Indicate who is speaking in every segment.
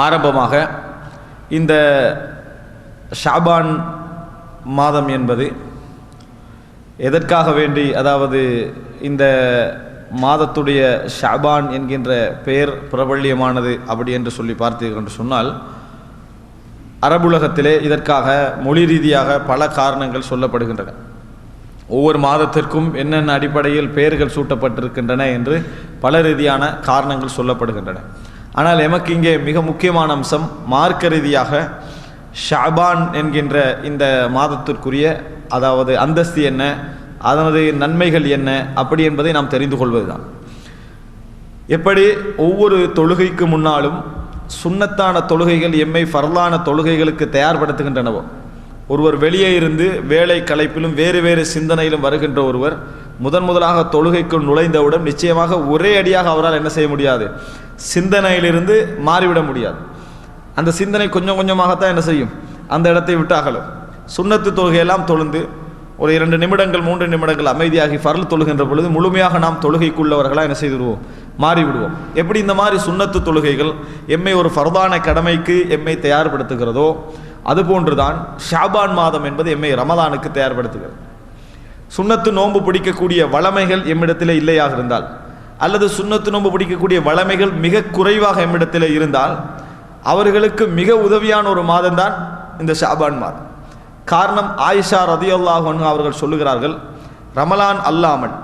Speaker 1: ஆரம்பமாக இந்த ஷாபான் மாதம் என்பது எதற்காக வேண்டி அதாவது இந்த மாதத்துடைய ஷாபான் என்கின்ற பெயர் பிரபல்யமானது அப்படி என்று சொல்லி பார்த்தீர்கள் என்று சொன்னால் அரபுலகத்திலே இதற்காக மொழி ரீதியாக பல காரணங்கள் சொல்லப்படுகின்றன. ஒவ்வொரு மாதத்திற்கும் என்னென்ன அடிப்படையில் பெயர்கள் சூட்டப்பட்டிருக்கின்றன என்று பல ரீதியான காரணங்கள் சொல்லப்படுகின்றன. ஆனால் எமக்கு இங்கே மிக முக்கியமான அம்சம் மார்க்க ரீதியாக ஷாபான் என்கின்ற இந்த மாதத்திற்குரிய அதாவது அந்தஸ்து என்ன அதனது நன்மைகள் என்ன அப்படி என்பதை நாம் தெரிந்து கொள்வதுதான். எப்படி ஒவ்வொரு தொழுகைக்கு முன்னாலும் சுண்ணத்தான தொழுகைகள் எம்மை ஃபர்லான தொழுகைகளுக்கு தயார்படுத்துகின்றனவோ? ஒருவர் வெளியே இருந்து வேலை களைப்பிலும் வேறு வேறு சிந்தனையிலும் வருகின்ற ஒருவர் முதன் முதலாக தொழுகைக்குள் நுழைந்தவுடன் நிச்சயமாக ஒரே அடியாக அவரால் என்ன செய்ய முடியாது? சிந்தனையிலிருந்து மாறிவிட முடியாது. அந்த சிந்தனை கொஞ்சம் கொஞ்சமாகத்தான் என்ன செய்யும்? அந்த இடத்தை விட்டு அகலும். தொழுகையெல்லாம் தொழுந்து ஒரு இரண்டு நிமிடங்கள் மூன்று நிமிடங்கள் அமைதியாகி ஃபரல் தொழுகின்ற பொழுது முழுமையாக நாம் தொழுகைக்குள்ளவர்களாக என்ன செய்துவிடுவோம்? மாறிவிடுவோம். எப்படி இந்த மாதிரி சுண்ணத்து தொழுகைகள் எம்மை ஒரு ஃபர்தான கடமைக்கு எம்மை தயார்படுத்துகிறதோ அதுபோன்றுதான் ஷாபான் மாதம் என்பது எம்மை ரமலானுக்கு தயார்படுத்துகிறது. சுன்னத்து நோன்பு பிடிக்கக்கூடிய வளமைகள் எம்மிடத்தில் இல்லையாக இருந்தால் அல்லது சுண்ணத்து நோன்பு பிடிக்கக்கூடிய வளமைகள் மிக குறைவாக எம்மிடத்தில் இருந்தால் அவர்களுக்கு மிக உதவியான ஒரு மாதம்தான் இந்த ஷாபான் மாதம். காரணம் ஆயிஷா ரதியுல்லாஹன் அவர்கள் சொல்லுகிறார்கள் ரமலான் அல்லாமல்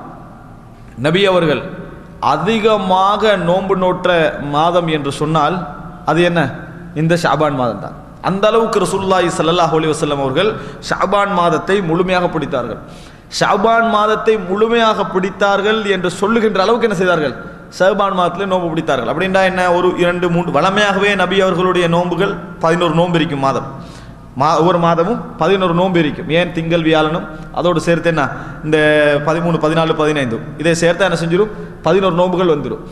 Speaker 1: நபி அவர்கள் அதிகமாக நோன்பு நோற்ற மாதம் என்று சொன்னால் அது என்ன? இந்த ஷாபான் மாதம் தான் அந்த அளவுக்கு ரசூலுல்லாஹி சல்லாஹ் அலி வசல்லம் அவர்கள் ஷாபான் மாதத்தை முழுமையாக பிடித்தார்கள். ஷாபான் மாதத்தை முழுமையாக பிடித்தார்கள் என்று சொல்லுகின்ற அளவுக்கு என்ன செய்தார்கள்? ஷாபான் மாதத்தில் நோன்பு பிடித்தார்கள். அப்படின்னா என்ன? ஒரு இரண்டு மூன்று வளமையாகவே நபி அவர்களுடைய நோன்புகள் பதினோரு நோன்பு இருக்கும் மாதம். மா ஒவ்வொரு மாதமும் பதினோரு நோன்பு இருக்கும். ஏன்? திங்கள் வியாழனும். அதோடு சேர்த்து என்ன? இந்த பதிமூணு பதினாலு பதினைந்தும் இதை சேர்த்து என்ன செஞ்சிடும் பதினோரு நோன்புகள் வந்துடும்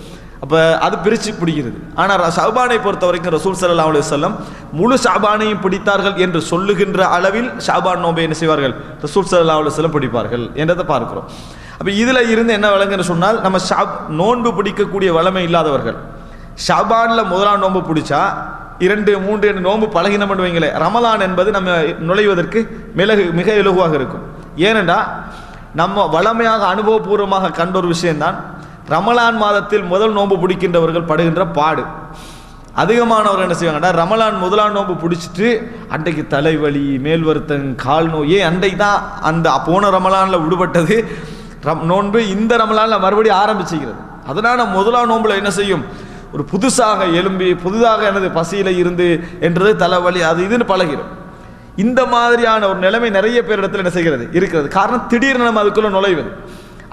Speaker 1: அப்போ அது பிரித்து பிடிக்கிறது. ஆனால் ஷாபானை பொறுத்த வரைக்கும் ரசூல் சல்லா அலி வல்லம் முழு ஷாபானையும் பிடித்தார்கள் என்று சொல்லுகின்ற அளவில் ஷாபான் நோன்பை என்ன செய்வார்கள்? ரசூல் சல்லா அலி வல்லம் பிடிப்பார்கள் என்றதை பார்க்கிறோம். அப்போ இதில் இருந்து என்ன விளங்குன்னு சொன்னால் நம்ம ஷாப் நோன்பு பிடிக்கக்கூடிய வளமை இல்லாதவர்கள். ஷாபானில் முதலாம் நோன்பு பிடிச்சா இரண்டு மூன்று என்று நோன்பு பழகினம் வைங்களேன். ரமலான் என்பது நம்ம நுழைவதற்கு மிளகு மிக இலகுவாக இருக்கும். ஏனென்றால் நம்ம வளமையாக அனுபவபூர்வமாக கண்ட ஒரு விஷயம்தான் ரமலான் மாதத்தில் முதல் நோன்பு பிடிக்கின்றவர்கள் படுகின்ற பாடு. அதிகமானவர்கள் என்ன செய்வாங்கன்னா ரமலான் முதலாம் நோன்பு பிடிச்சிட்டு அன்றைக்கு தலைவலி மேல் வருத்தம் கால் நோய் ஏன் அன்றைக்கு தான் அந்த போன ரமலானில் விடுபட்டது. ரம் நோன்பு இந்த ரமலானில் மறுபடியும் ஆரம்பிச்சுக்கிறது அதனால் முதலாம் நோன்பில் என்ன செய்யும்? ஒரு புதுசாக எலும்பி புதிதாக எனது பசியில் இருந்து என்றது தலைவலி அது இதுன்னு பழகிடும். இந்த மாதிரியான ஒரு நிலைமை நிறைய பேர் இடத்துல என்ன செய்கிறது? இருக்கிறது. காரணம் திடீர்னு நம்ம அதுக்குள்ளே நுழைவது.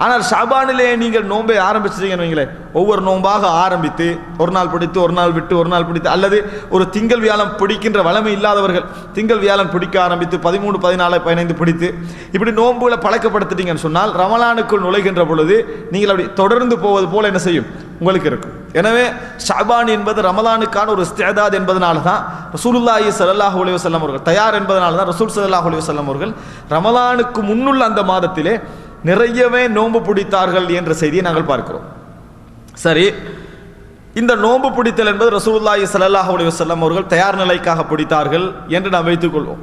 Speaker 1: ஆனால் ஷாபானிலே நீங்கள் நோன்பை ஆரம்பிச்சிட்டீங்கன்னு வைங்களேன். ஒவ்வொரு நோன்பாக ஆரம்பித்து ஒரு நாள் பிடித்து ஒரு நாள் விட்டு ஒரு நாள் பிடித்து அல்லது ஒரு திங்கள் வியாழம் பிடிக்கின்ற வளமை இல்லாதவர்கள் திங்கள் வியாழம் பிடிக்க ஆரம்பித்து பதிமூணு பதினாலு பதினைந்து பிடித்து இப்படி நோன்புகளை பழக்கப்படுத்திட்டீங்கன்னு சொன்னால் ரமலானுக்குள் நுழைகின்ற பொழுது நீங்கள் அப்படி தொடர்ந்து போவது போல் என்ன செய்யும்? உங்களுக்கு இருக்கும். எனவே ஷாபான் என்பது ரமலானுக்கான ஒரு ஸ்தேதாத் என்பதனால தான் ரசூலுல்லாஹி சல்லாஹ் உலக செல்லம் அவர்கள் தயார் என்பதனால தான் ரசூல் சல்லாஹ் உலக செல்லம் அவர்கள் ரமலானுக்கு முன்னுள்ள அந்த மாதத்திலே நிறையவே நோன்பு பிடித்தார்கள் என்ற செய்தியை நாங்கள் பார்க்கிறோம். சரி இந்த நோன்பு பிடித்தல் என்பது ரசூல்லாஹி சல்லாஹ் அலி வல்லம் அவர்கள் தயார் நிலைக்காக பிடித்தார்கள் என்று நாம் வைத்துக் கொள்வோம்.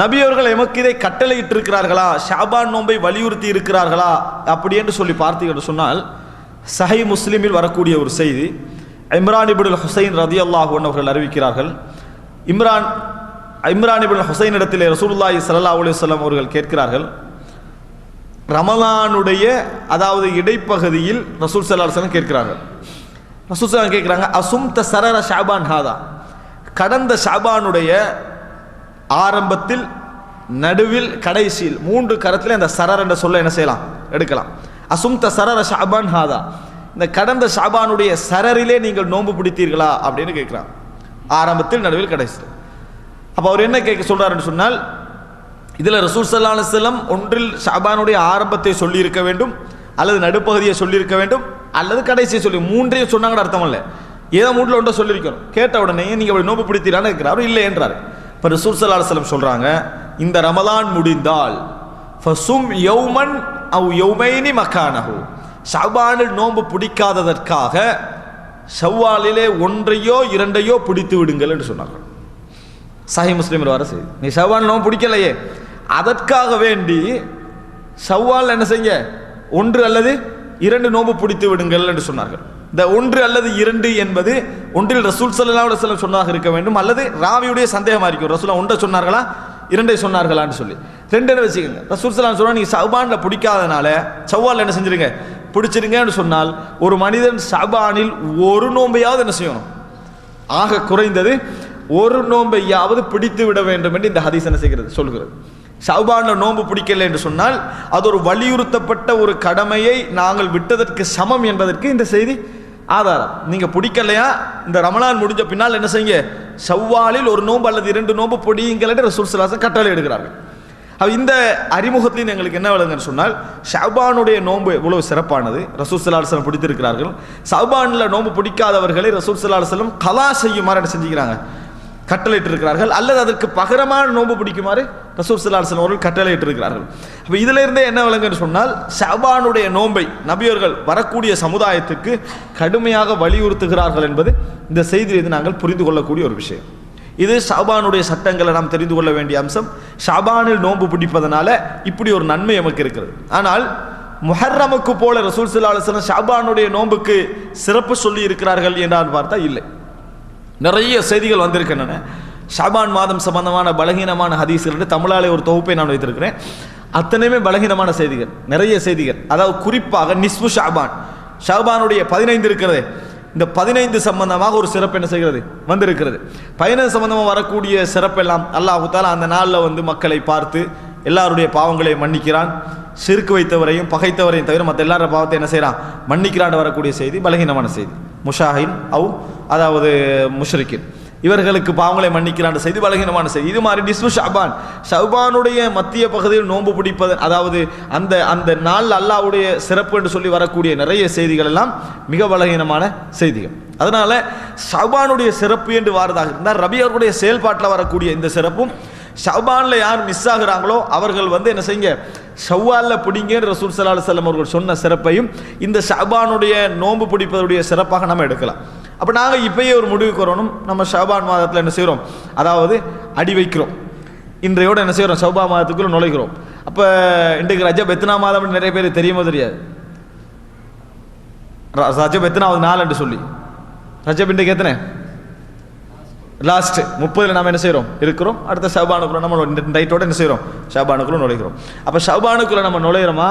Speaker 1: நபி அவர்கள் எமக்கு இதை கட்டளையிட்டு இருக்கிறார்களா ஷாபான் நோன்பை வலியுறுத்தி இருக்கிறார்களா? அப்படி என்று சொல்லி பார்த்தீங்கன்னு சொன்னால் சஹை முஸ்லிமில் வரக்கூடிய ஒரு செய்தி இம்ரான் இபுல் ஹுசைன் ரதி அல்லாஹூன் அவர்கள் அறிவிக்கிறார்கள். இம்ரான் இம்ரான் இபுல் ஹுசைன் இடத்திலே ரசூல்லாஹி ஸல்லல்லாஹு அலி வல்லம் அவர்கள் கேட்கிறார்கள் ரமலானுடைய அதாவது இடைப்பகுதியில் ரசூல் சல்லாஹம் கேட்கிறாங்க. ரசூல் சலாம் கேட்குறாங்க அசும்த சரர ஷாபான் ஹாதா? கடந்த ஷாபானுடைய ஆரம்பத்தில் நடுவில் கடைசியில் மூன்று கரத்தில் அந்த சரர் என்ற சொல்ல என்ன செய்யலாம்? எடுக்கலாம். அசும்த சரர ஷாபான் ஹாதா? இந்த கடந்த ஷாபானுடைய சரரிலே நீங்கள் நோன்பு பிடித்தீர்களா? அப்படின்னு கேட்குறான். ஆரம்பத்தில் நடுவில் கடைசியில். அப்போ அவர் என்ன கேட்க சொல்கிறாருன்னு சொன்னால் இதில் ரசூல் சல்லா அலுவலம் ஒன்றில் ஷாபானுடைய ஆரம்பத்தை சொல்லியிருக்க வேண்டும் அல்லது நடுப்பகுதியை சொல்லியிருக்க வேண்டும் அல்லது கடைசியை சொல்லி மூன்றையும் சொன்னாங்கன்னு அர்த்தம் இல்லை. ஏதோ மூன்றில் ஒன்றை சொல்லியிருக்கணும். கேட்ட உடனே நீங்கள் அப்படி நோம்பு பிடித்தீரான்னு இருக்கிறார் இல்லை என்றார். இப்போ ரசூல் சல்லா அலுவலம் சொல்கிறாங்க இந்த ரமலான் முடிந்தால் ஃபசும் யௌமன் அவ் யௌமைனி மக்கானஹு ஷாபானில் நோன்பு பிடிக்காததற்காக ஷவ்வாலிலே ஒன்றையோ இரண்டையோ பிடித்து விடுங்கள் என்று சொன்னார்கள். சாஹி முஸ்லீம் வர செய்தி. நீ ஷவ்வால் நோம்பு பிடிக்கலையே. அதற்காக வேண்டி ஷவ்வால் என்ன செய்ய ஒன்று அல்லது இரண்டு நோம்பு பிடித்து விடுங்கள் என்று சொன்னார்கள். இந்த ஒன்று அல்லது இரண்டு என்பது ஒன்றில் ரசூல் சல்லா அலுவலம் சொன்னதாக இருக்க வேண்டும். அல்லது ராவியுடைய சந்தேகமாக இருக்கும். ரசூலா ஒன்றை சொன்னார்களா? இரண்டை சொன்னார்களான்னு சொல்லி. ரெண்டு வச்சுக்கோங்க. ரசூல் சலாம் சொன்னால் நீங்கள் சபான்ல பிடிக்காதனால சவ்வால் என்ன செஞ்சிருங்க? பிடிச்சிருங்கன்னு சொன்னால் ஒரு மனிதன் சபானில் ஒரு நோம்பையாவது என்ன செய்யணும்? ஆக குறைந்தது ஒரு நோம்பையாவது பிடித்து விட வேண்டும் என்று இந்த ஹதீஸ் என்ன செய்கிறது? சொல்கிறது. சவுபானில் நோன்பு பிடிக்கல என்று சொன்னால் அது ஒரு வலியுறுத்தப்பட்ட ஒரு கடமையை நாங்கள் விட்டதற்கு சமம் என்பதற்கு இந்த செய்தி ஆதாரம். நீங்கள் பிடிக்கலையா? இந்த ரமலான் முடிஞ்ச பின்னால் என்ன செய்யுங்க? செவ்வாலில் ஒரு நோன்பு அல்லது இரண்டு நோன்பு பொடியுங்கள் என்று ரசூல் சலாசன் கட்டளை எடுக்கிறார்கள் அப்போ இந்த அறிமுகத்திலையும் எங்களுக்கு என்ன விளங்குன்னு சொன்னால் ஷவ்பானுடைய நோன்பு இவ்வளவு சிறப்பானது? ரசூல் சலாஹலம் பிடித்திருக்கிறார்கள். ஷாபானில் நோன்பு பிடிக்காதவர்களை ரசூல் சலாஹலம் கலா செய்யுமாறு என்ன செஞ்சுக்கிறாங்க? கட்டளையிட்டு இருக்கிறார்கள் அல்லது அதற்கு பகரமான நோன்பு பிடிக்குமாறு ரசூல் சிலாசன் அவர்கள் கட்டளையிட்டு இருக்கிறார்கள் அப்போ இதுல இருந்தே என்ன விளங்குன்னு சொன்னால் ஷவானுடைய நோன்பை நபியர்கள் வரக்கூடிய சமுதாயத்துக்கு கடுமையாக வலியுறுத்துகிறார்கள் என்பது இந்த செய்தியிலிருந்து நாங்கள் புரிந்து கொள்ளக்கூடிய ஒரு விஷயம். இது ஷாபானுடைய சட்டங்களை நாம் தெரிந்து கொள்ள வேண்டிய அம்சம். ஷாபானில் நோன்பு பிடிப்பதனால இப்படி ஒரு நன்மை நமக்கு இருக்கிறது. ஆனால் முஹர்ரமுக்கு போல ரசூல் சல்லா ஷாபானுடைய நோன்புக்கு சிறப்பு சொல்லி இருக்கிறார்கள் என்றான் பார்த்தா இல்லை. நிறைய செய்திகள் வந்திருக்கின்றன. ஷாபான் மாதம் சம்பந்தமான பலகீனமான ஹதீஸ்கள் தமிழாலே ஒரு தொகுப்பை நான் வைத்திருக்கிறேன். அத்தனையுமே பலகீனமான செய்திகள் நிறைய செய்திகள். அதாவது குறிப்பாக நிஸ்பு ஷாபான். ஷாபானுடைய பதினைந்து இருக்கிறது. இந்த பதினைந்து சம்பந்தமாக ஒரு சிறப்பு என்ன செய்கிறது? வந்திருக்கிறது. பதினைந்து சம்பந்தமாக வரக்கூடிய சிறப்பெல்லாம் அல்லாஹு அந்த நாளில் வந்து மக்களை பார்த்து எல்லாருடைய பாவங்களை மன்னிக்கிறான். சிறுக்கு வைத்தவரையும் பகைத்தவரையும் தவிர மற்ற எல்லாரோட பாவத்தை என்ன செய்கிறான் மன்னிக்கிறான் வரக்கூடிய செய்தி பலகீனமான செய்தி. முஷாஹின் அவு அதாவது முஷ்ரிக்கின். இவர்களுக்கு பாவங்களை மன்னிக்கிறான். செய்தி பலகீனமான செய்தி. இது மாதிரி டிஸ்மு ஷபான். ஷபானுடைய மத்திய பகுதியில் நோன்பு பிடிப்பது அதாவது அந்த அந்த நாள் அல்லாவுடைய சிறப்பு என்று சொல்லி வரக்கூடிய நிறைய செய்திகள் எல்லாம் மிக பலகீனமான செய்திகள். அதனால ஷபானுடைய சிறப்பு என்று வாரதாக இருந்தால் ரபி அவர்களுடைய செயல்பாட்டில் வரக்கூடிய இந்த சிறப்பும் ஷபானில் யார் மிஸ் ஆகுறாங்களோ அவர்கள் வந்து என்ன செய்யுங்க? ஷவ்வாலில் பிடிங்கன்னு ரசூல் சல்லா செல்லம் அவர்கள் சொன்ன சிறப்பையும் இந்த ஷபானுடைய நோன்பு பிடிப்பதுடைய சிறப்பாக நம்ம எடுக்கலாம். அப்போ நாங்கள் இப்பயே ஒரு முடிவுக்கு வரணும். நம்ம ஷபான் மாதத்தில் என்ன செய்கிறோம் அதாவது அடி வைக்கிறோம். இன்றையோடு என்ன செய்கிறோம் ஷபா மாதத்துக்குள்ள நுழைக்கிறோம் அப்போ இன்றைக்கு ரஜப் எத்தனா மாதம்னு நிறைய பேர் தெரியுமோ தெரியாது. ர- ரஜப் எத்தனாவது நாள் என்று சொல்லி. ரஜப் இன்றைக்கு எத்தனை? லாஸ்ட் முப்பதுல நாம என்ன செய்கிறோம் இருக்கிறோம். அடுத்த ஷபானுக்குள்ள நம்ம நைட்டோட என்ன செய்கிறோம் ஷபானுக்குள்ள நுழைக்கிறோம் அப்ப ஷபானுக்குள்ள நம்ம நுழையிறோமா?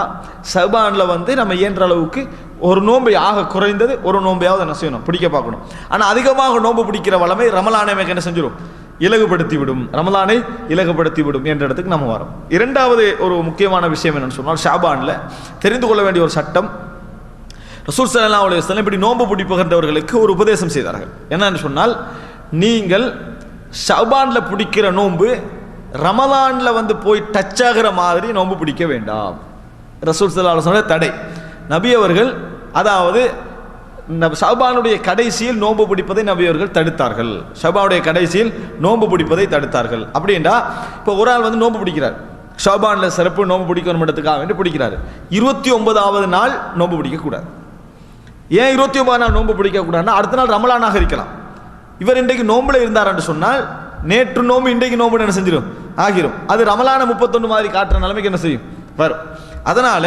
Speaker 1: ஷபான்ல வந்து நம்ம இயன்ற அளவுக்கு ஒரு நோன்பை ஆக குறைந்தது ஒரு நோன்பையாவது என்ன செய்யணும்? பிடிக்க பார்க்கணும். ஆனா அதிகமாக நோன்பு பிடிக்கிற வளமை ரமலானை நமக்கு என்ன செஞ்சிடும் இலகுபடுத்தி விடும். ரமலானை இலகுபடுத்தி விடும் என்ற இடத்துக்கு நம்ம வரோம். இரண்டாவது ஒரு முக்கியமான விஷயம் என்னன்னு சொன்னால் ஷாபானில் தெரிந்து கொள்ள வேண்டிய ஒரு சட்டம் ரசூல் ஸல்லல்லாஹு அலைஹி இப்படி நோன்பு பிடிப்புகின்றவர்களுக்கு ஒரு உபதேசம் செய்தார்கள். என்னன்னு சொன்னால் நீங்கள் ஷபானில் பிடிக்கிற நோன்பு ரமலானில் வந்து போய் டச் ஆகிற மாதிரி நோன்பு பிடிக்க வேண்டாம். ரசூல் ஸல்லல்லாஹு தடை. நபி அவர்கள் அதாவது ஷபானுடைய கடைசியில் நோன்பு பிடிப்பதை நபி அவர்கள் தடுத்தார்கள். ஷபானுடைய கடைசியில் நோன்பு பிடிப்பதை தடுத்தார்கள். அப்படின்னா இப்போ ஒரு ஆள் வந்து நோன்பு பிடிக்கிறார். ஷபானில் சிறப்பு நோன்பு பிடிக்கணும்ன்றதுக்காக வேண்டி பிடிக்கிறார். இருபத்தி ஒன்பதாவது நாள் நோன்பு பிடிக்கக்கூடாது. ஏன் இருபத்தி ஒன்பது நாள் நோன்பு பிடிக்கக்கூடாதுன்னா அடுத்த நாள் ரமலானாக இருக்கலாம். இவர் இன்றைக்கு நோம்பில் இருந்தார் என்று சொன்னால் நேற்று நோம்பு இன்றைக்கு நோம்பு என்ன செஞ்சிடும் ஆகிரும். அது ரமலான முப்பத்தொன்று மாதிரி காட்டுற நிலைமைக்கு என்ன செய்யும்? வரும். அதனால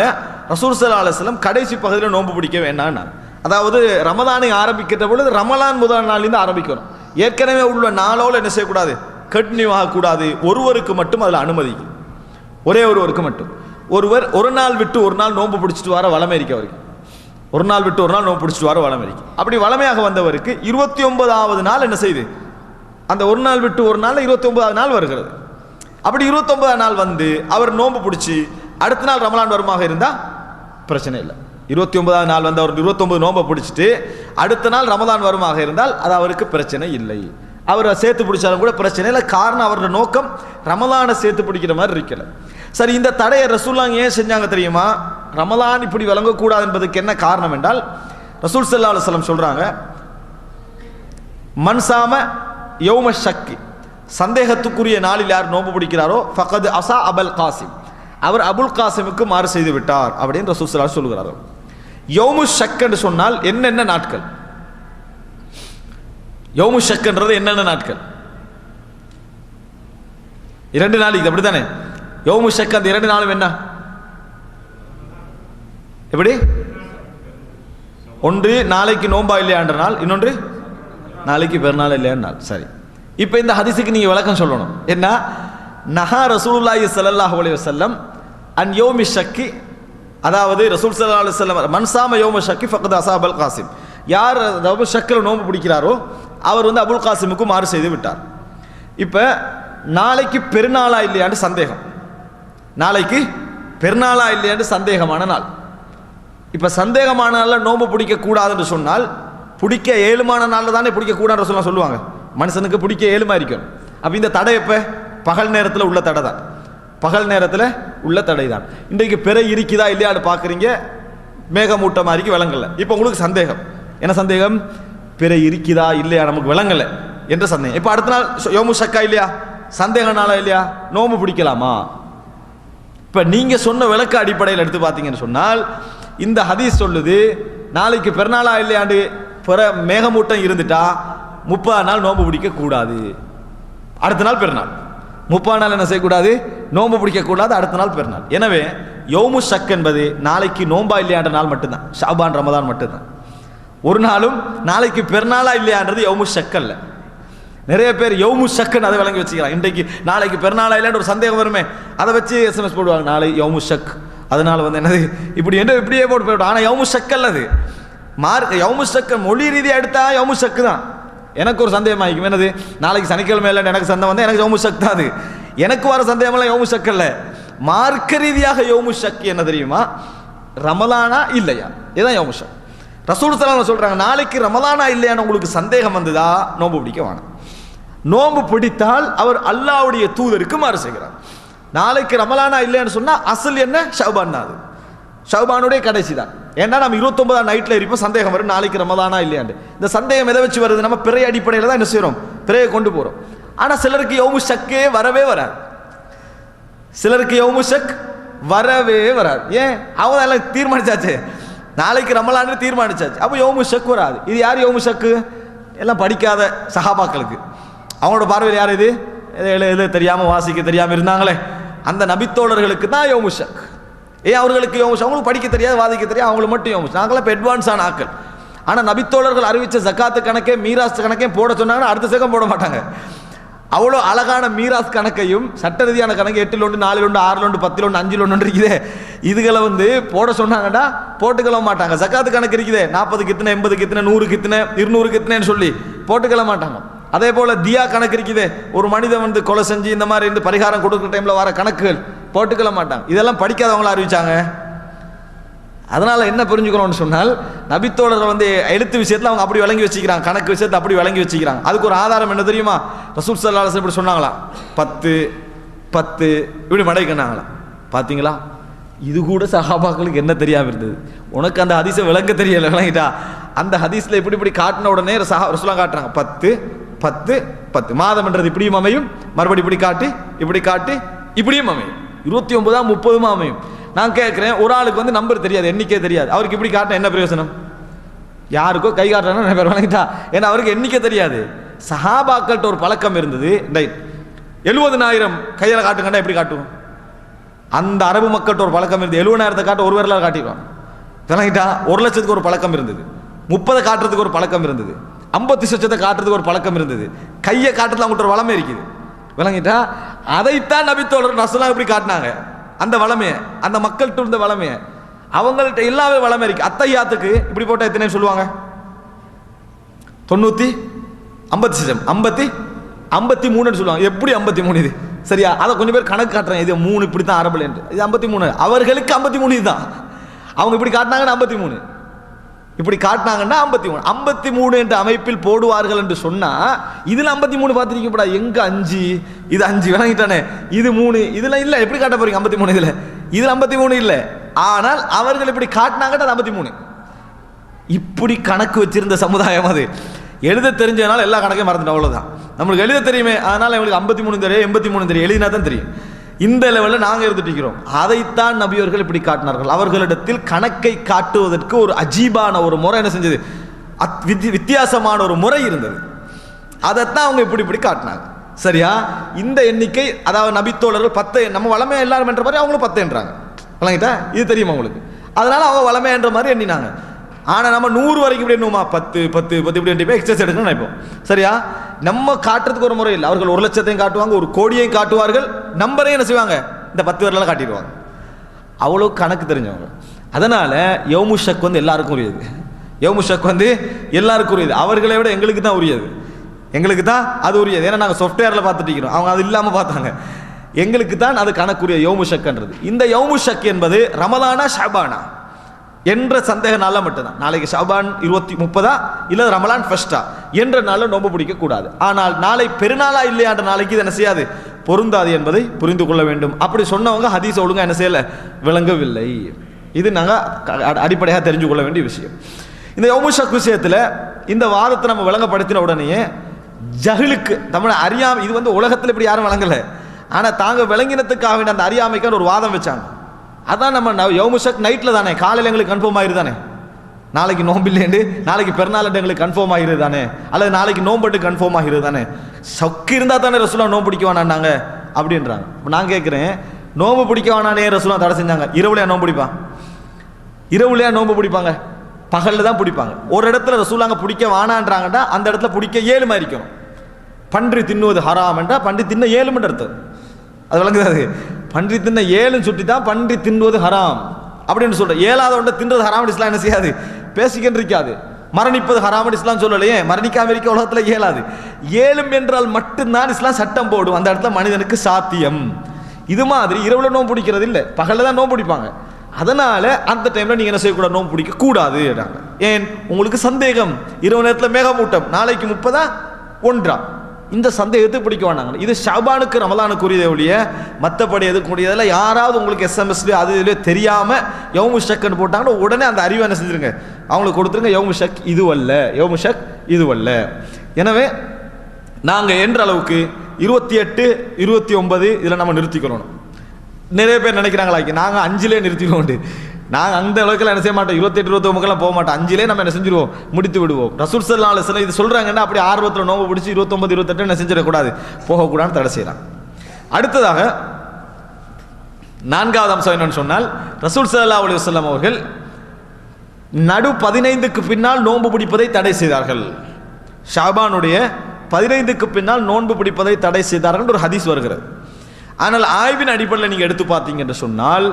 Speaker 1: ரசூல் சல்லா அலுவலம் கடைசி பகுதியில் நோன்பு பிடிக்க வேண்டாம் அதாவது ரமதானை ஆரம்பிக்கிற பொழுது ரமலான் முதல் நாள்லேருந்து ஆரம்பிக்கணும். ஏற்கனவே உள்ள நாளோல என்ன செய்யக்கூடாது? கட்னிவாகக்கூடாது ஆகக்கூடாது ஒருவருக்கு மட்டும் அதில் அனுமதி ஒரே ஒருவருக்கு மட்டும். ஒருவர் ஒரு நாள் விட்டு ஒரு நாள் நோன்பு பிடிச்சிட்டு வர வளமே இருக்க வரைக்கும் ஒரு நாள் விட்டு ஒரு நாள் நோன்பு பிடிச்சிட்டு வர அப்படி வளமையாக வந்தவருக்கு இருபத்தி ஒன்பதாவது நாள் என்ன செய்யுது அந்த ஒரு நாள் விட்டு ஒரு நாள் இருபத்தி ஒன்பதாவது நாள் வருகிறது. அப்படி இருபத்தொன்பதாம் நாள் வந்து அவர் நோன்பு பிடிச்சி அடுத்த நாள் ரமலான் வருமாக இருந்தால் பிரச்சனை இல்லை. இருபத்தி ஒன்பதாவது நாள் வந்து அவர் இருபத்தொன்பது நோன்பை பிடிச்சிட்டு அடுத்த நாள் ரமலான் வருமாக இருந்தால் அது அவருக்கு பிரச்சனை இல்லை. அவர் சேர்த்து பிடிச்சாலும் கூட பிரச்சனை இல்லை. காரணம் அவரோட நோக்கம் ரமலானை சேர்த்து பிடிக்கிற மாதிரி இருக்கல. சரி இந்த தடையை ரசூல்லாங்க ஏன் செஞ்சாங்க தெரியுமா? ரமலான் இப்படி விளங்கக்கூடாது என்பதுக்கு என்ன காரணம் என்றால் ரசூல் சல்லா அலுவலம் சொல்கிறாங்க மன்சாம யௌம சக்தி சந்தேகத்துக்குரிய நாளில் யார் நோம்பு பிடிக்கிறாரோ ஃபகது அசா அபல் காசிம். அவர் அபுல் காசிமுக்கு மாறு செய்து விட்டார் அப்படின்னு ரசூல் சல்லா அலைஹி யோமு யௌமு ஷக் என்று சொன்னால் என்னென்ன நாட்கள்? யோமு ஷக்குன்றது என்னென்ன நாட்கள்? இரண்டு நாள் இது அப்படித்தானே? யோமு ஷக் அந்த இரண்டு நாளும் என்ன? எப்படி? ஒன்று நாளைக்கு நோன்பா இல்லையான்ற நாள் இன்னொன்று நாளைக்கு பெருநாள் இல்லையான்னு நாள். சரி. இப்போ இந்த ஹதிசுக்கு நீங்கள் விளக்கம் சொல்லணும். என்ன? நஹா ரசூலுல்லாஹி சல்லாஹ் அலி வசல்லம் அன் யோமி ஷக்கி அதாவது ரசூல் சல்லா அலைஹி வஸல்லம் மன்சாம யோம ஷக்கி ஃபக்கத் அசாபல் காசிம். யார் ஷக்கில் நோன்பு பிடிக்கிறாரோ அவர் வந்து அபுல் காசிமுக்கு மாறு செய்து விட்டார். இப்போ நாளைக்கு பெருநாளா இல்லையான்னு சந்தேகம். நாளைக்கு பெருநாளா இல்லையான்னு சந்தேகமான நாள். இப்போ சந்தேகமான நாளில் நோம்பு பிடிக்கக்கூடாதுன்னு சொன்னால் பிடிக்க ஏழுமான நாளில் தானே பிடிக்கக்கூடாதுன்னு சொல்லலாம் சொல்லுவாங்க. மனுஷனுக்கு பிடிக்க ஏழுமா இருக்கும் அப்போ இந்த தடை எப்போ? பகல் நேரத்தில் உள்ள தடை தான். பகல் நேரத்தில் உள்ள தடை தான். இன்றைக்கு பிற இருக்குதா இல்லையான்னு பார்க்குறீங்க மேகமூட்டமாக இருக்கு விளங்கல இப்போ உங்களுக்கு சந்தேகம். என்ன சந்தேகம்? பிற இருக்குதா இல்லையா? நமக்கு விளங்கலை. என்ற சந்தேகம். இப்போ அடுத்த நாள் யோமு சக்கா இல்லையா? சந்தேக நாளா இல்லையா? நோம்பு பிடிக்கலாமா? இப்போ நீங்கள் சொன்ன விளக்க அடிப்படையில் எடுத்து பார்த்தீங்கன்னு சொன்னால் இந்த ஹதீஸ் சொல்லுது நாளைக்கு பிறநாளா இல்லையாண்டு பிற மேகமூட்டம் இருந்துட்டா முப்பது நாள் நோன்பு பிடிக்கக்கூடாது அடுத்த நாள் பெருநாள் முப்பது நாள் என்ன செய்யக்கூடாது? நோம்பு பிடிக்கக்கூடாது அடுத்த நாள் பெருநாள் எனவே யோமு ஷக் என்பது நாளைக்கு நோம்பா இல்லையான்ற நாள் மட்டும்தான். ஷாபான் ரமதான் மட்டும்தான். ஒரு நாளும் நாளைக்கு பெருநாளா இல்லையான்றது யோமு சக்கல்ல நிறைய பேர் யௌமு சக்குன்னு அதை விளங்கி வச்சுக்கிறாங்க இன்றைக்கு நாளைக்கு பெருநாளா இல்லைன்னு ஒரு சந்தேகம் வருமே அதை வச்சு எஸ்எம்எஸ் போடுவாங்க. நாளை யௌமு சக் அதனால வந்து என்னது? இப்படி என்ன இப்படியே போட்டு போய்விடும் ஆனால் யோமு ஷக் அது மார்க் யௌமு சக்க மொழி ரீதியாக எடுத்தா யோமு சக்கு தான். எனக்கு ஒரு சந்தேகம் ஆகிக்கும். என்னது? நாளைக்கு சனிக்கிழமை இல்லை எனக்கு சந்தேகம் வந்தால் எனக்கு யோமு சக் தான் அது. எனக்கு வர சந்தேகமெல்லாம் யோமு சக்கல்ல மார்க்க ரீதியாக யோமு சக் என்ன தெரியுமா? ரமலானா இல்லையா? இதுதான் யௌமு சக் ரசூல் சலாம் சொல்கிறாங்க நாளைக்கு ரமதானா இல்லையான்னு உங்களுக்கு சந்தேகம் வந்ததா? நோன்பு பிடிக்க வேணாம் நோன்பு பிடித்தால் அவர் அல்லாவுடைய தூதருக்கு மாறு செய்கிறார். நாளைக்கு ரமலானா இல்லைன்னு சொன்னால் அசல் என்ன? ஷவ்பான் தான் அது. ஷவுபானுடைய கடைசி தான். ஏன்னா நம்ம இருபத்தொன்பதாம் நைட்டில் இருப்போம் சந்தேகம் வரும் நாளைக்கு ரமலானா இல்லையாண்டு இந்த சந்தேகம் எதை வச்சு வருது? நம்ம பிறைய அடிப்படையில் தான் என்ன செய்கிறோம் பிறையை கொண்டு போகிறோம் ஆனால் சிலருக்கு யோமு ஷக்கே வரவே வராது. சிலருக்கு யோமு ஷக் வரவே வராது. ஏன்? அவங்க எல்லாம் தீர்மானிச்சாச்சு. நாளைக்கு ரமலான்னு தீர்மானிச்சாச்சு. அப்போ யோமு ஷக்கு வராது. இது யார் யோமு ஷக்கு? எல்லாம் படிக்காத சஹாபாக்களுக்கு. அவங்களோட பார்வையில் யார் இது? எது எழு- எழுத தெரியாமல் வாசிக்க தெரியாமல் இருந்தாங்களே. அந்த நபித்தோழர்களுக்கு தான் யோமு ஷக் ஏன் அவர்களுக்கு யோமு அவங்களுக்கு படிக்க தெரியாது வாதிக்க தெரியாது அவங்களுக்கு மட்டும் யோமு ஷக். நாங்களாம் இப்போ அட்வான்ஸான ஆக்கள் ஆனால் நபித்தோழர்கள் அறிவித்த ஜக்காத்து கணக்கே மீராஸ் கணக்கே போட சொன்னாங்கன்னா அடுத்த செகம் போட மாட்டாங்க. அவ்வளோ அழகான மீராஸ் கணக்கையும் சட்ட ரீதியான கணக்கு எட்டில் ஒன்று நாலில் ஒன்று ஆறில் ஒன்று பத்தில் ஒன்று அஞ்சில் ஒன்று இருக்குதே. இதுகளை வந்து போட சொன்னாங்கடா போட்டுக்கல மாட்டாங்க. ஜக்காத்து கணக்கு இருக்குதே. நாற்பதுக்கு இத்தனை எண்பதுக்கு இத்தனை நூறுக்கு இத்தனை இருநூறுக்கு இத்தனைன்னு சொல்லி போட்டுக்கல மாட்டாங்க. அதே போல் தியா கணக்கு இருக்குதே. ஒரு மனிதன் வந்து கொலை செஞ்சு இந்த மாதிரி இருந்து பரிகாரம் கொடுக்குற டைமில் வர கணக்குகள் போட்டுக்கல மாட்டாங்க. இதெல்லாம் படிக்காதவங்கள அறிவிச்சாங்க. அதனால் என்ன புரிஞ்சுக்கணும்னு சொன்னால் நபித்தோழர்கள் வந்து எழுத்து விஷயத்தில் அவங்க அப்படி விளங்கி வச்சுக்கிறாங்க கணக்கு விஷயத்தை அப்படி விளங்கி வச்சுக்கிறாங்க. அதுக்கு ஒரு ஆதாரம் என்ன தெரியுமா? ரசூல் சல்லா இப்படி சொன்னாங்களா? பத்து பத்து இப்படி மடைக்கினாங்களா பார்த்தீங்களா இது கூட சஹாபாக்களுக்கு என்ன தெரியாமல் இருந்தது? உனக்கு அந்த ஹதீஸை விளங்க தெரியலை விளங்கிட்டா? அந்த ஹதீஸில் இப்படி இப்படி காட்டின உடனே சஹா ரசூலாம் காட்டுறாங்க பத்து பத்து பத்து. மாதம்ன்றது இப்படியும் அமையும் மறுபடி இப்படி காட்டி இப்படி காட்டு இப்படியும் அமையும். இருபத்தி ஒன்பதாம் முப்பதுமா அமையும். நான் கேட்குறேன் ஒரு ஆளுக்கு வந்து நம்பர் தெரியாது எண்ணிக்கை தெரியாது. அவருக்கு இப்படி காட்டின என்ன பிரயோசனம்? யாருக்கோ கை காட்டுறாங்க பேர் வணங்கிட்டா? ஏன்னா அவருக்கு எண்ணிக்கை தெரியாது. சஹாபாக்கள்கிட்ட ஒரு பழக்கம் இருந்தது. ரைட் எழுபதனாயிரம் கையில் காட்டுங்கன்னா எப்படி காட்டுவோம்? அந்த அரபு மக்கள்கிட்ட ஒரு பழக்கம் இருந்தது. எழுபதாயிரத்தை காட்ட ஒரு பேரில் காட்டிடுவான் விளங்கிட்டா? ஒரு லட்சத்துக்கு ஒரு பழக்கம் இருந்தது. முப்பதை காட்டுறதுக்கு ஒரு பழக்கம் இருந்தது. ஐம்பத்தி லட்சத்தை காட்டுறதுக்கு ஒரு பழக்கம் இருந்தது. கையை காட்டுறதுல அவங்கள்ட்ட ஒரு வளமே இருக்குது. விளங்கிட்டா? அதைத்தான் நபித்தோழர் ரசூலா இப்படி காட்டினாங்க. அந்த வளமையை அந்த மக்கள்கிட்ட இருந்த வளமையை. அவங்கள்ட்ட எல்லாமே வளமை இருக்கு. அத்தையாத்துக்கு இப்படி போட்டால் எத்தனை சொல்லுவாங்க? தொண்ணூற்றி ஐம்பத்தி சிஜம் ஐம்பத்தி ஐம்பத்தி மூணுன்னு சொல்லுவாங்க. எப்படி ஐம்பத்தி மூணு இது? சரியா? அதை கொஞ்சம் பேர் கணக்கு காட்டுறேன். இது மூணு இப்படி தான் அரபல் என்று இது ஐம்பத்தி மூணு. அவர்களுக்கு ஐம்பத்தி மூணு இதுதான். அவங்க இப்படி காட்டினாங்கன்னு ஐம்பத்தி மூணு. இப்படி காட்டினாங்கன்னா ஐம்பத்தி மூணு. ஐம்பத்தி மூணு என்ற அமைப்பில் போடுவார்கள் என்று சொன்னா இதுல ஐம்பத்தி மூணு பார்த்துருக்கீங்கப்படா எங்க அஞ்சு? இது அஞ்சு விளங்கிட்டானே இது மூணு. இதுல இல்ல. எப்படி காட்ட போறீங்க ஐம்பத்தி மூணு இதுல? இதுல ஐம்பத்தி மூணு இல்ல. ஆனால் அவர்கள் இப்படி காட்டினாங்கன்னா அது ஐம்பத்தி மூணு. இப்படி கணக்கு வச்சிருந்த சமுதாயம் அது. எழுத தெரிஞ்சதுனால எல்லா கணக்கையும் மறந்துட்டோம் அவ்வளவுதான். நம்மளுக்கு எழுத தெரியுமே. அதனால எங்களுக்கு ஐம்பத்தி மூணு தெரியும் எண்பத்தி மூணு தெரியும். எழுதினா தான் தெரியும். இந்த லெவலில் நாங்கள் இருந்துட்டு இருக்கிறோம். அதைத்தான் நபியவர்கள் இப்படி காட்டினார்கள். அவர்களிடத்தில் கணக்கை காட்டுவதற்கு ஒரு அஜீபான ஒரு முறை என்ன செஞ்சது? அத்- வித்தி- வித்தியாசமான ஒரு முறை இருந்தது. அதைத்தான் அவங்க இப்படி இப்படி காட்டினாங்க. சரியா? இந்த எண்ணிக்கை அதாவது நபித்தோழர்கள் பத்து நம்ம வளமையாக எல்லாரும் என்ற மாதிரி அவங்களும் பத்துன்றாங்க. வழங்கிட்டா விளங்கிட்டா? இது தெரியுமா உங்களுக்கு? அதனால அவங்க வளமையான்ற மாதிரி எண்ணினாங்க. ஆனால் நம்ம நூறு வரைக்கும் இப்படி என்னமா பத்து பத்து பத்து இப்படி எண்ணிப்போம் எக்ஸஸ் எடுக்கணும்னு நினைப்போம். சரியா? நம்ம காட்டுறதுக்கு ஒரு முறை இல்லை. அவர்கள் ஒரு லட்சத்தையும் காட்டுவாங்க ஒரு கோடியையும் காட்டுவார்கள். நம்பரையும் என்ன செய்வாங்க? இந்த பத்து வரலாம் காட்டிடுவாங்க. அவ்வளோ கணக்கு தெரிஞ்சவங்க. அதனால் யோமு ஷக் வந்து எல்லாருக்கும் உரியது. யௌமுஷக் வந்து எல்லாருக்கும் உரியது. அவர்களை விட எங்களுக்கு தான் உரியது. எங்களுக்கு தான் அது உரியது. ஏன்னா நாங்கள் சாஃப்ட்வேரில் பார்த்துட்டு இருக்கிறோம். அவங்க அது இல்லாமல் பார்த்தாங்க. எங்களுக்கு தான் அது கணக்குரிய யௌமுஷக்ன்றது இந்த யௌமுஷக் என்பது ரமலானா ஷபானா. என்ற சந்தேக நாளில் மட்டும்தான். நாளைக்கு ஷாபான் இருபத்தி முப்பதா? இல்லை ரமலான் ஃபர்ஸ்டா என்ற நாளில் நோம்பு பிடிக்க கூடாது. ஆனால் நாளை பெருநாளா இல்லையான்ற நாளைக்கு இது என்ன செய்யாது? பொருந்தாது என்பதை புரிந்து கொள்ள வேண்டும். அப்படி சொன்னவங்க ஹதீஸ் ஒழுங்காக என்ன செய்யலை? விளங்கவில்லை. இது நாங்கள் அடிப்படையாக தெரிஞ்சு கொள்ள வேண்டிய விஷயம். இந்த யோமுஷக் விஷயத்தில் இந்த வாதத்தை நம்ம விளங்கப்படுத்தின உடனேயே ஜஹிலுக்கு தமிழ் அறியாமை இது வந்து உலகத்தில் இப்படி யாரும் வழங்கலை ஆனால் தாங்க விளங்கினத்துக்காக அந்த அறியாமைக்கான ஒரு வாதம் வச்சாங்க. அதான் நம்ம யோமுஷக் நைட்டில் தானே. காலையில் எங்களுக்கு கன்ஃபார்ம் ஆயிரு தானே. நாளைக்கு நோம்பில்லேண்டு நாளைக்கு பெருநாள் எங்களுக்கு கன்ஃபார்ம் ஆகிருது தானே. அல்லது நாளைக்கு நோம்பட்டு கன்ஃபார்ம் ஆகிருது தானே. சொக்கு இருந்தால் தானே ரசூலா நோம்பு பிடிக்க வேணாண்டாங்க அப்படின்றாங்க. இப்போ நான் கேட்குறேன் நோம்பு பிடிக்க வேணானே ரசூலா தடை செஞ்சாங்க. இரவுலையா நோம்பு பிடிப்பான் இரவுலையா நோம்பு பிடிப்பாங்க? பகலில் தான் பிடிப்பாங்க. ஒரு இடத்துல ரசூலாங்க பிடிக்க வேணான்றாங்கடா அந்த இடத்துல பிடிக்க ஏழு மாதிரி இருக்கணும் பன்றி தின்னுவது ஹராம் பன்றி தின்ன ஏழுமென்று அர்த்தம். அது விளங்குதாது பன்றி தின்ன ஏழுன்னு சுட்டி தான் பன்றி தின்னுவது ஹராம். அப்படின்னு சொல்ற. ஏழாவது ஒன்றை தின்றது ஹராம். இஸ்லாம் என்ன செய்யாது? பேசிக்கிட்டு இருக்காது மரணிப்பது ஹராம் இஸ்லாம் சொல்லலையே. மரணிக்காம இருக்க உலகத்தில் இயலாது. ஏழும் என்றால் மட்டும்தான் இஸ்லாம் சட்டம் போடும். அந்த இடத்துல மனிதனுக்கு சாத்தியம். இது மாதிரி இரவுல நோம்பு பிடிக்கிறது இல்லை. பகலில் தான் நோம்பு பிடிப்பாங்க. அதனால அந்த டைம்ல நீங்க என்ன செய்யக்கூடாது? நோம்பு பிடிக்க கூடாது ஏன்? உங்களுக்கு சந்தேகம். இரவு நேரத்தில் மேகமூட்டம். நாளைக்கு முப்பதா? ஒன்றா? இந்த சந்தேகத்தை பிடிக்க வேண்டாங்க இது ஷபானுக்கு ரமலானுக்குரியதே ஒழிய மற்றபடி எதுக்குரியதில் யாராவது உங்களுக்கு எஸ்எம்எஸ்லேயோ அது இதுல தெரியாமல் யவுமு ஷக்குன்னு போட்டாங்கன்னா உடனே அந்த அறிவை என்ன செஞ்சுருங்க? அவங்களுக்கு கொடுத்துருங்க யவுமு ஷக் இதுவல்ல யவுமு ஷக் இதுவல்ல எனவே நாங்கள் என்ற அளவுக்கு இருபத்தி எட்டு இருபத்தி ஒன்பது இதில் நம்ம நிறுத்திக்கணும். நிறைய பேர் நினைக்கிறாங்களா நாங்கள் அஞ்சிலே நிறுத்திடுவோம் நாங்கள் அந்த அளவுக்குலாம் என்ன செய்ய மாட்டோம் இருபத்தெட்டு இருபத்தொம்பதுக்கெல்லாம் போக மாட்டோம் அஞ்சிலே நம்ம என்ன செஞ்சிருவோம்? முடித்து விடுவோம். ரசூல் சல்லா சில இது சொல்கிறாங்கன்னா அப்படி ஆர்வத்தில் நோம்பு பிடிச்சி இருபத்தொம்பது இருபத்தெட்டு என்ன செஞ்சிடக்கூடாது? போகக்கூடாதுன்னு தடை செய்கிறான் அடுத்ததாக நான்காவது அம்சம் என்னன்னு சொன்னால் ரசூல் சல்லா அலி வல்லம் அவர்கள் நடு பதினைந்துக்கு பின்னால் நோன்பு பிடிப்பதை தடை செய்தார்கள். ஷாபானுடைய பதினைந்துக்கு பின்னால் நோன்பு பிடிப்பதை தடை செய்தார்கள் ஒரு ஹதீஸ் வருகிறது. ஆனால் ஆய்வின் அடிப்படையில் நீங்கள் எடுத்து பார்த்தீங்கன்னு சொன்னால்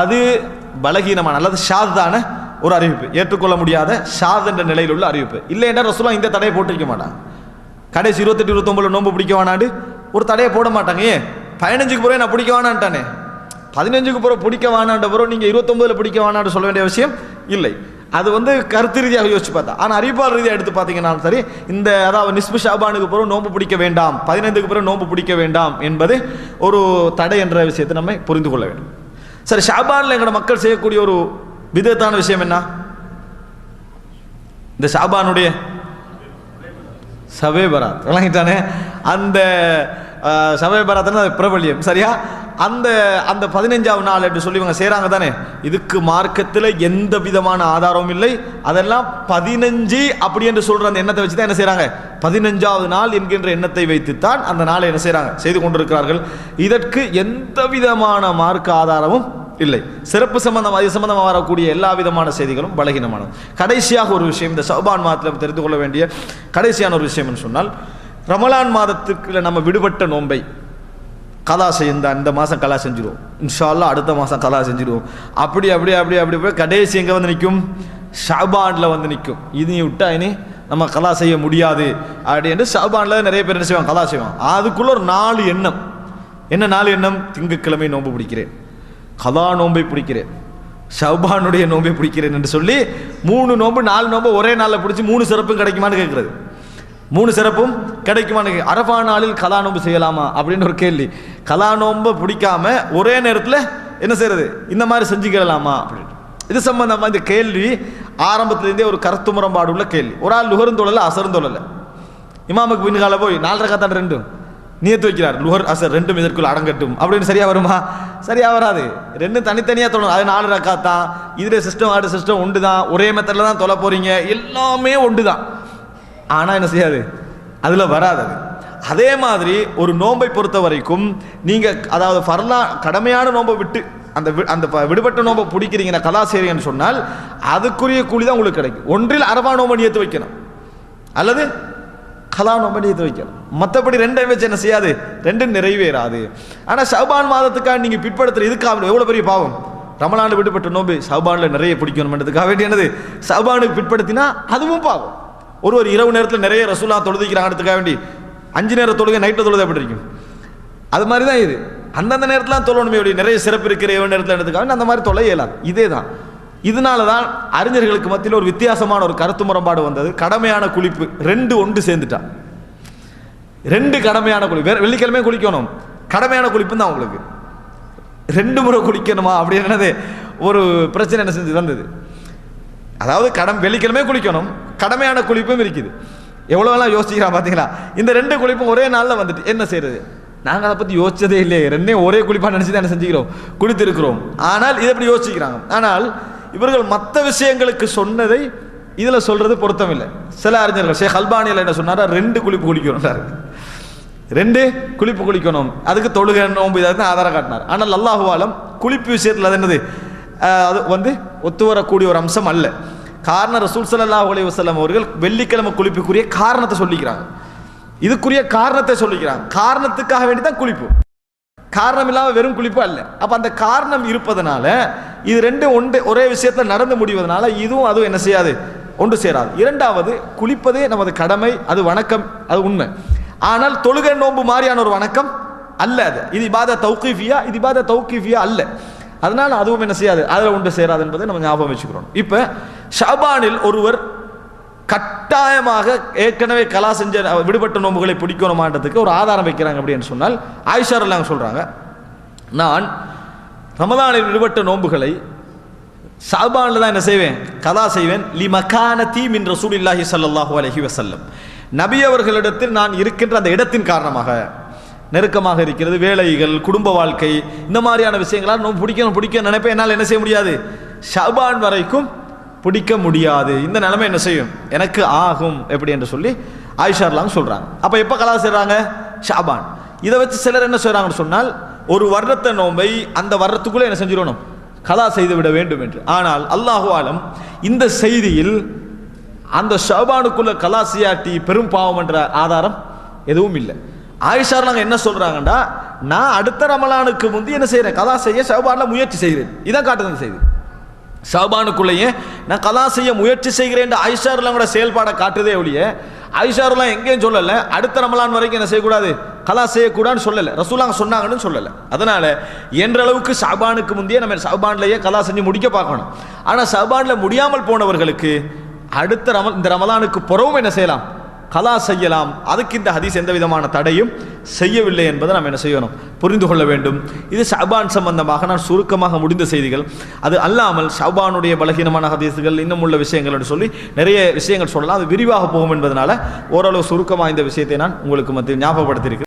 Speaker 1: அது பலகீனமான அல்லது ஷாதான ஒரு அறிவிப்பு. ஏற்றுக்கொள்ள முடியாத ஷாத் என்ற நிலையில் உள்ள அறிவிப்பு. இல்லை என்றால் ரசூலா இந்த தடையை போட்டிருக்க மாட்டான். கடைசி இருபத்தெட்டு இருபத்தொம்பதுல நோன்பு பிடிக்க வேணாண்டு. ஒரு தடையை போட மாட்டாங்க. ஏன்? பதினஞ்சுக்கு பிறகு நான் பிடிக்க வேணான்ட்டானே. பதினஞ்சுக்கு பிறகு பிடிக்க வேணான்ற பிறகு நீங்கள் இருபத்தொம்பதுல பிடிக்க வேணான்னு சொல்ல வேண்டிய விஷயம் இல்லை. அது வந்து கருத்து ரீதியாக யோசிச்சு பார்த்தா. ஆனால் அறிவிப்பாளர் ரீதியாக எடுத்து பார்த்தீங்கன்னாலும் சரி இந்த அதாவது நிஸ்பு ஷாபானுக்கு பிறகு நோன்பு பிடிக்க வேண்டாம் பதினைந்துக்கு பிறகு நோன்பு பிடிக்க வேண்டாம் என்பது ஒரு தடை என்ற விஷயத்தை நம்ம புரிந்து கொள்ள வேண்டும். சரி ஷாபானில் எங்களோட மக்கள் செய்யக்கூடிய ஒரு விதத்தான விஷயம் என்ன? இந்த ஷாபானுடைய சபை பராத் விளங்கிட்டானே? அந்த சபை பராத்னா அது பிரபல்யம். சரியா? அந்த அந்த பதினஞ்சாவது நாள் என்று சொல்லி இவங்க செய்கிறாங்க தானே? இதுக்கு மார்க்கத்தில் எந்த விதமான ஆதாரமும் இல்லை. அதெல்லாம் பதினஞ்சு அப்படி என்று சொல்கிற அந்த எண்ணத்தை வச்சு தான் என்ன செய்கிறாங்க பதினஞ்சாவது நாள் என்கின்ற எண்ணத்தை வைத்துத்தான் அந்த நாளை என்ன செய்கிறாங்க செய்து கொண்டிருக்கிறார்கள். இதற்கு எந்த விதமான மார்க்க ஆதாரமும் இல்லை. சிறப்பு சம்பந்தம் அது சம்பந்தமாக வரக்கூடிய எல்லா விதமான செய்திகளும் பலகீனமானது. கடைசியாக ஒரு விஷயம் இந்த சௌபான் மாதத்தில் தெரிந்து கொள்ள வேண்டிய கடைசியான ஒரு விஷயம் என்று சொன்னால் ரமலான் மாதத்துக்குள்ள நம்ம விடுபட்ட நோன்பை கலா செய்யுந்தா இந்த மாதம் கலா செஞ்சிருவோம். இன்ஷால்லா அடுத்த மாதம் கலா செஞ்சிருவோம். அப்படி அப்படி அப்படி அப்படி போய் கடைசி எங்கே வந்து நிற்கும் ஷாபானில் வந்து நிற்கும் இது நீ விட்டா இனி நம்ம கலா செய்ய முடியாது. அப்படின்ட்டு ஷாபானில் நிறைய பேர் என்ன செய்வாங்க? கலா செய்வாங்க. அதுக்குள்ள ஒரு நாலு எண்ணம். என்ன நாலு எண்ணம்? திங்கட்கிழமை நோன்பு பிடிக்கிறேன். கலா நோன்பை பிடிக்கிறேன். ஷவ்பானுடைய நோன்பை பிடிக்கிறேன் என்று சொல்லி மூணு நோன்பு நாலு நோன்பு ஒரே நாளில் பிடிச்சி மூணு சிறப்பும் கிடைக்குமான்னு கேட்குறது. மூணு சிறப்பும் கிடைக்குமான்னு அரபா நாளில் கலா நோன்பு செய்யலாமா? அப்படின்னு ஒரு கேள்வி. கலா நோன்பை பிடிக்காம ஒரே நேரத்தில் என்ன செய்யறது இந்த மாதிரி செஞ்சுக்கலாமா அப்படின்னு. இது சம்பந்தமா இந்த கேள்வி ஆரம்பத்திலேருந்தே ஒரு கருத்து முரம்பாடு உள்ள கேள்வி. ஒரு ஆள் நுகர்ந்தொழல அசர்ந்தொழல இமாமுக்கு பின்கால போய் நாலரை காத்தான் ரெண்டும். நியத்து வைக்கிறார் லுகர் அசர் ரெண்டும் இதற்குள் அடங்கட்டும். அப்படின்னு சரியா வருமா? சரியா வராது. ரெண்டும் தனித்தனியாக தொழணும். அது நாலு ரக்காத்தான். இதில் சிஸ்டம் ஆடு சிஸ்டம் ஒன்று தான் ஒரே மெத்தடில் தான் தொலை போறீங்க. எல்லாமே ஒன்று தான் ஆனால் என்ன செய்யாது? அதில் வராது அது. அதே மாதிரி ஒரு நோன்பை பொறுத்த வரைக்கும் நீங்கள் அதாவது ஃபர்லா கடமையான நோன்பை விட்டு அந்த அந்த ப- விடுபட்ட நோன்பை பிடிக்கிறீங்க கலா சொன்னால் அதுக்குரிய கூலி தான் உங்களுக்கு கிடைக்கும். ஒன்றில் அரபா நோன்பை நியத்து வைக்கணும். அல்லது கலா நோம்பை நியத்து வைக்கணும். மற்றபடி ரெண்டை வச்சு என்ன செய்யாது? ரெண்டும் நிறைவேறாது. ஆனால் ஷபான் மாதத்துக்காக நீங்கள் பிற்படுத்துகிற இதுக்காக எவ்வளோ பெரிய பாவம்? ரமலான் விடுபட்ட நோம்பு ஷபானில் நிறைய பிடிக்கணும்ன்றதுக்காக வேண்டி என்னது? ஷபானுக்கு பிற்படுத்தினா அதுவும் பாவம். ஒரு ஒரு இரவு நேரத்தில் நிறைய ரசூலா தொழுதிக்கிறாங்கிறதுக்காக வேண்டி. அஞ்சு நேரம் தொழுகை நைட்டில் தொழுத எப்படி இருக்கும்? அது மாதிரி தான் இது. அந்தந்த நேரத்தில் தொழணுமே அப்படி நிறைய சிறப்பு இருக்கிற இரவு நேரத்தில் எடுத்துக்காக அந்த மாதிரி தொலை இயலாது. இதே தான் இதனால தான் அறிஞர்களுக்கு மத்தியில் ஒரு வித்தியாசமான ஒரு கருத்து முரண்பாடு வந்தது. கடமையான குளிப்பு. ரெண்டு ஒன்று சேர்ந்துட்டான் ரெண்டு கடமையான குளிப்பு. வேற வெள்ளிக்கிழமை குளிக்கணும். கடமையான குளிப்பு தான் உங்களுக்கு. ரெண்டு முறை குளிக்கணுமா? அப்படின்றது ஒரு பிரச்சனை என்ன செஞ்சு வந்தது அதாவது கடம் வெள்ளிக்கிழமை குளிக்கணும் கடமையான குளிப்பும் இருக்குது. எவ்வளோலாம் யோசிக்கிறான் பார்த்தீங்களா இந்த ரெண்டு குளிப்பும் ஒரே நாளில் வந்துட்டு என்ன செய்யறது நாங்கள் அதை பற்றி யோசிச்சதே இல்லையே. ரெண்டையும் ஒரே குளிப்பாக நினச்சி தான் என்ன செஞ்சுக்கிறோம்? குளித்திருக்கிறோம். ஆனால் இதை எப்படி யோசிக்கிறாங்க? ஆனால் இவர்கள் மற்ற விஷயங்களுக்கு சொன்னதை இதில் சொல்கிறது பொருத்தமில்லை சில அறிஞர்கள் ஷேக் அல்பானியில் என்ன சொன்னாரா? ரெண்டு குளிப்பு குளிக்கணும்ன்றாரு ரெண்டு குளிப்பு குளிக்கணும். அதுக்கு தொழுகை நோன்பு இதை ஆதாரம் காட்டினார். ஆனால் அல்லாஹுவாலம் குளிப்பு விஷயத்தில் அது என்னது? அது வந்து ஒத்து வரக்கூடிய ஒரு அம்சம் அல்ல. காரணம் ரசூல் சல்லா அலி வசலம் அவர்கள் வெள்ளிக்கிழமை குளிப்புக்குரிய காரணத்தை சொல்லிக்கிறாங்க. இதுக்குரிய காரணத்தை சொல்லிக்கிறாங்க. காரணத்துக்காக வேண்டி தான் குளிப்பு. காரணம் இல்லாமல் வெறும் குளிப்பு அல்ல அப்போ அந்த காரணம் இருப்பதனால இது ரெண்டும் ஒன்று ஒரே விஷயத்தில் நடந்து முடிவதனால இதுவும் அதுவும் என்ன செய்யாது? ஒன்று சேராது. இரண்டாவது குளிப்பதே நமது கடமை அது வணக்கம் அது உண்மை. ஆனால் தொழுகை நோன்பு மாதிரியான ஒரு வணக்கம் அல்ல அது. இது இபாத தௌக்கீஃபியா இது இபாத தௌக்கீஃபியா அல்ல. அதனால அதுவும் என்ன செய்யாது? அதில் ஒன்று சேராது என்பதை நம்ம ஞாபகம் வச்சுக்கிறோம் இப்போ ஷாபானில் ஒருவர் கட்டாயமாக ஏற்கனவே கலா செஞ்ச விடுபட்ட நோன்புகளை பிடிக்கணுமான்றதுக்கு ஒரு ஆதாரம் வைக்கிறாங்க அப்படின்னு சொன்னால் ஆயிஷார் எல்லாம் சொல்கிறாங்க நான் ரமதானில் விடுபட்ட நோன்புகளை ஷாபானில் தான் என்ன செய்வேன்? கலா செய்வேன். லி மக்கான தீம் என்ற ரசூலில்லாஹி சல்லாஹூ அலஹி வசல்லம் நபி அவர்களிடத்தில் நான் இருக்கின்ற அந்த இடத்தின் காரணமாக நெருக்கமாக இருக்கிறது. வேலைகள் குடும்ப வாழ்க்கை இந்த மாதிரியான விஷயங்களால் நோன்பு பிடிக்கணும் பிடிக்க நினைப்பேன். என்னால் என்ன செய்ய முடியாது? ஷபான் வரைக்கும் பிடிக்க முடியாது. இந்த நிலைமை என்ன செய்யும்? எனக்கு ஆகும். எப்படி என்று சொல்லி ஆயிஷார்லாம் சொல்கிறாங்க அப்போ எப்போ கலா செய்கிறாங்க ஷாபான். இதை வச்சு சிலர் என்ன செய்கிறாங்கன்னு சொன்னால் ஒரு வருடத்தை நோன்பை அந்த வருடத்துக்குள்ளே என்ன செஞ்சிடணும்? கலா செய்து விட வேண்டும் என்று. ஆனால் அல்லாஹுவாலம் இந்த செய்தியில் அந்த ஷாபானுக்குள்ள கலா செய்யாட்டி பெரும் பாவம் என்ற ஆதாரம் எதுவும் இல்லை. ஆயிஷார் நாங்கள் என்ன சொல்கிறாங்கன்னா நான் அடுத்த ரமலானுக்கு முந்தி என்ன செய்கிறேன் கலா செய்ய ஷாபான்ல முயற்சி செய்கிறேன். இதான் காட்டுது செய்து செய்தி. ஷாபானுக்குள்ளேயே நான் கலா செய்ய முயற்சி செய்கிறேன் ஐஷார்லாம் கூட செயல்பாடை காட்டுதே ஒழிய ஐஷார்லாம் எங்கேயும் சொல்லலை. அடுத்த ரமலான் வரைக்கும் என்ன செய்யக்கூடாது? கலா செய்யக்கூடாதுன்னு சொல்லலை. ரசூலாங்க சொன்னாங்கன்னு சொல்லலை. அதனால் என்றளவுக்கு ஷாபானுக்கு முந்தையே நம்ம ஷாபான்லயே கலா செஞ்சு முடிக்க பார்க்கணும். ஆனால் ஷாபான்ல முடியாமல் போனவர்களுக்கு அடுத்த ரம இந்த ரமலானுக்கு புறவும் என்ன செய்யலாம்? கலா செய்யலாம். அதுக்கு இந்த ஹதீஸ் எந்த விதமான தடையும் செய்யவில்லை என்பதை நாம் என்ன செய்யணும்? புரிந்து கொள்ள வேண்டும். இது ஷாபான் சம்பந்தமாக நான் சுருக்கமாக முடிந்த செய்திகள். அது அல்லாமல் ஷாபானுடைய பலகீனமான ஹதீஸுகள் இன்னும் உள்ள விஷயங்கள் என்று சொல்லி நிறைய விஷயங்கள் சொல்லலாம். அது விரிவாக போகும் என்பதனால ஓரளவு சுருக்கமாக இந்த விஷயத்தை நான் உங்களுக்கு மத்தியில் ஞாபகப்படுத்தியிருக்கிறேன்.